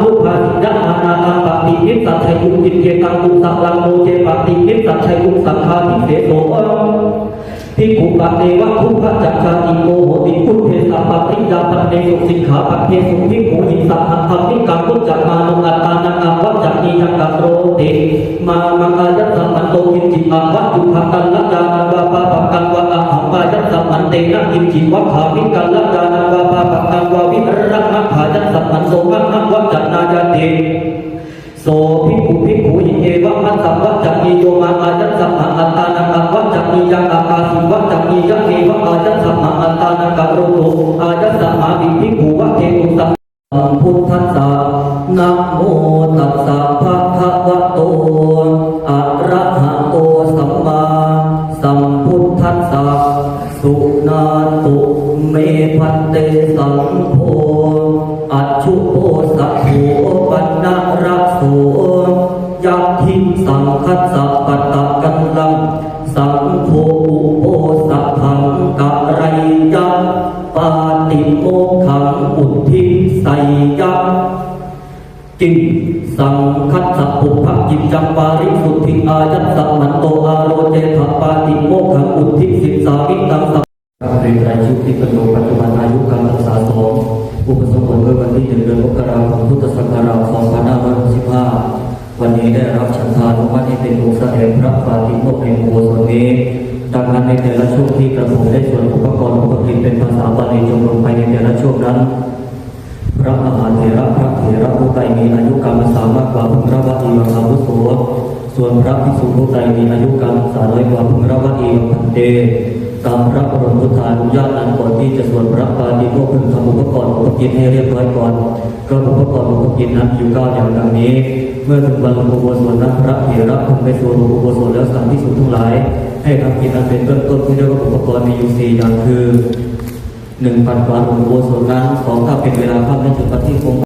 ทุพาสิยะอานาตังปฏิยิสัจชัยยุจิตเกตังตุสัพลังโมเจปฏิยิสัจชัยยุสังฆาทิเสโสทิขุปะเนวะทุพะจักขาติโกโหติพุทเทสัพปฏิยาปเนสุสิกขาปเทสุทิโกหิสัพพังธรรมิกังพุจักมานุอัตตานังอัวัจจนียังกัตโรติมามังอายัสสัมมันโตกิจิอาวัจจุภกันละจานังวาปะปะกันวะ อะหังปายัสมันเตนะกิจิวัฏฐามิกันละจานังวาปะปะกันวะวิรัมะขายัสมันโสกังนังวัจจนายติโสภิกขุภิกขุหิเอวะมัสสะวัจจคีโยมาอายัสสะมะอัตตานังกัวัจจคียังอากาสิวัจจคียังเอวะอายัสสะมะอัตตานังกัโรโตอายัสสะมาวิภิกขุวะเทตุสัมพุทธัสสะนะโมตัสสะภะคะวะโต สุนาตุเมพันเตสังโฆอัจฉุโปสัพโพปันนะระโสยัตถิสังคัสสะปัตตะกันลังสังโฆอุโปสัพพังกะไรยัปปาติโมขังอุทิไสยัจิง สังคัสสะปุพพจิตจังปาริสุทธิอายัสสะมันโตอาโรเจถปาติโมกขังอุทิสิสามิตังสัพพระเรียนรายชื่อที่ประโน์ปัจจุบันอายุการรักษาสองอุปสมบทเมื่อวันที่หนึ่งเดือนมกราคมพุทธศักราช2565วันนี้ได้รับฉันทานุมัติให้เป็นองค์แสดงพระปาติโมกข์แห่งโบสถ์นี้ดังนั้นในแต่ละช่วงที่กระผมได้ส่วนอุปกรณ์อุปกรณ์เป็นภาษาบาลีจงลงไปในแต่ละช่วงนั้น พระผู้ใดมีอายุกรรักษามากกว่าพึงระวัดีวังอาวุโสส่วนพระภิกษุผู้ใดมีอายุกรรักษาน้อยกว่าพึงระวัดีวังพันเตตามพระบรมพุทธานุญาตนั้นก่อนที่จะสวดพระปาฏิโมกข์พึงทำอุปกรณ์อุปกิจให้เรียบร้อยก่อนก็อุปกรณ์อุปกิจนั้นอยู่เก้าอย่างดังนี้ เมื่อถึงวันอุโบสถนั้นพระเถระพึงไปสวดอุโบสถแล้วสามที่สุดทั้งหลาย ให้ทำกิจอันเป็นเบื้องต้นที่เรียกว่าอุปกรณ์มีอยู่สี่อย่างคือหนึ่งปัดกวาดอุโบสถนั้นสองถ้าเป็นเวลาค่ำให้ถึงปฏิคมอันตรายโยสุขิติหายุโกภวะอภิวาทนาสิเวสเนตัง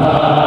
วัน